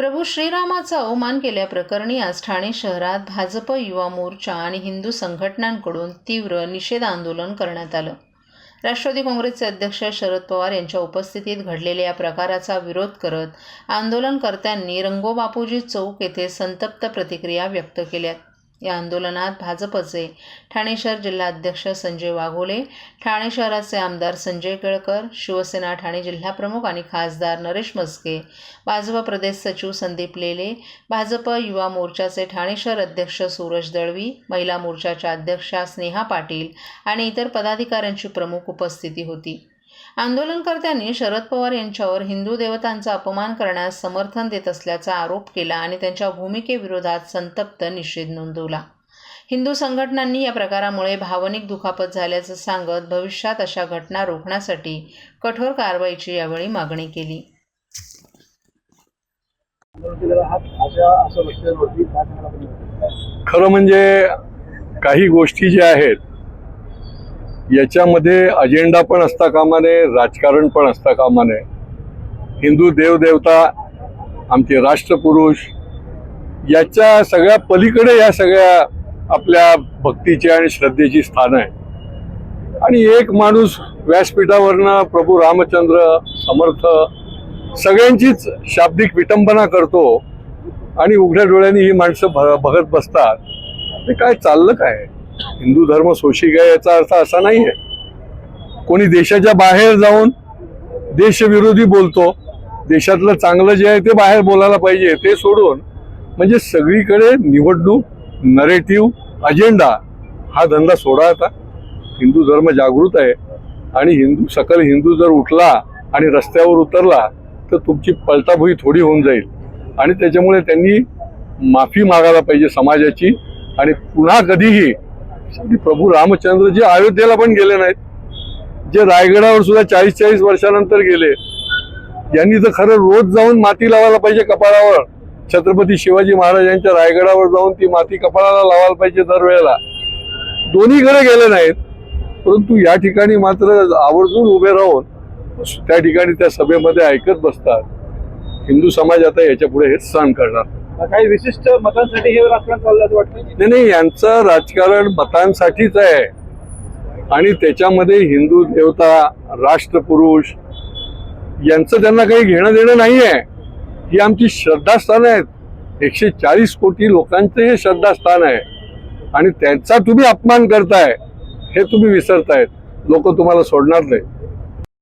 प्रभू श्रीरामाचा अवमान केल्याप्रकरणी आज ठाणे शहरात भाजप युवा मोर्चा आणि हिंदू संघटनांकडून तीव्र निषेध आंदोलन करण्यात आलं. राष्ट्रवादी काँग्रेसचे अध्यक्ष शरद पवार यांच्या उपस्थितीत घडलेल्या या प्रकाराचा विरोध करत आंदोलनकर्त्यांनी रंगोबापूजी चौक येथे संतप्त प्रतिक्रिया व्यक्त केल्यात. या आंदोलनात भाजपचे ठाणे शहर जिल्हाध्यक्ष संजय वाघोले ठाणे शहराचे आमदार संजय केळकर शिवसेना ठाणे जिल्हाप्रमुख आणि खासदार नरेश मस्के भाजप प्रदेश सचिव संदीप लेले भाजप युवा मोर्चाचे ठाणे शहर अध्यक्ष सूरज दळवी महिला मोर्चाच्या अध्यक्षा स्नेहा पाटील आणि इतर पदाधिकाऱ्यांची प्रमुख उपस्थिती होती. आंदोलनकर्त्यांनी शरद पवार यांच्यावर हिंदू देवतांचा अपमान करण्यास समर्थन देत असल्याचा आरोप केला आणि त्यांच्या भूमिकेविरोधात संतप्त निषेध नोंदवला. हिंदू संघटनांनी या प्रकारामुळे भावनिक दुखापत झाल्याचं सांगत भविष्यात अशा घटना रोखण्यासाठी कठोर कारवाईची यावेळी मागणी केली. खरं म्हणजे काही गोष्टी ज्या आहेत याच्यामध्ये अजेंडा पण असता कामा नये राजकारण पण असता कामा नये हिंदू देवदेवता आमचे राष्ट्रपुरुष याच्या सगळ्या पलीकडे या सगळ्या आपल्या भक्तीची आणि श्रद्धेची स्थान आहे आणि एक माणूस व्यासपीठावरनं प्रभू रामचंद्र समर्थ सगळ्यांचीच शाब्दिक विटंबना करतो आणि उघड्या डोळ्यांनी ही माणसं भ बघत बसतात. ते काय चाललं काय? हिंदू धर्म सोशी आहे याचा अर्थ असा नाही आहे कोणी देशाच्या बाहेर जाऊन देशविरोधी बोलतो देशातलं चांगलं जे आहे ते बाहेर बोलायला पाहिजे ते सोडून म्हणजे सगळीकडे निवडणूक नरेटिव्ह अजेंडा हा धंदा सोडा आता. हिंदू धर्म जागृत आहे आणि हिंदू सकल हिंदू जर उठला आणि रस्त्यावर उतरला तर तुमची पलटाभुई थोडी होऊन जाईल. आणि त्याच्यामुळे त्यांनी माफी मागायला पाहिजे समाजाची आणि पुन्हा कधीही श्री प्रभू रामचंद्र जे अयोध्येला पण गेले नाहीत. जे रायगडावर सुद्धा चाळीस चाळीस वर्षानंतर गेले. यांनी तर खरं रोज जाऊन माती लावायला पाहिजे कपाळावर छत्रपती शिवाजी महाराजांच्या रायगडावर जाऊन ती माती कपाळाला लावायला पाहिजे दरवेळेला. दोन्हीकडे गेले नाहीत परंतु या ठिकाणी मात्र आवर्जून उभे राहून त्या ठिकाणी त्या सभेमध्ये ऐकत बसतात. हिंदू समाज आता याच्यापुढे हेच सहन करणार. काही विशिष्ट मतांसाठी हे राजकारण चाललं असं वाटतं नाही नाही यांचं राजकारण मतांसाठीच आहे. आणि त्याच्यामध्ये हिंदू देवता राष्ट्रपुरुष यांचं त्यांना काही घेणं देणं नाही आहे ही आमची श्रद्धास्थान आहेत. एकशे चाळीस कोटी लोकांचं हे श्रद्धास्थान आहे. आणि त्यांचा तुम्ही अपमान करताय हे तुम्ही विसरतायत. लोक तुम्हाला सोडणार नाही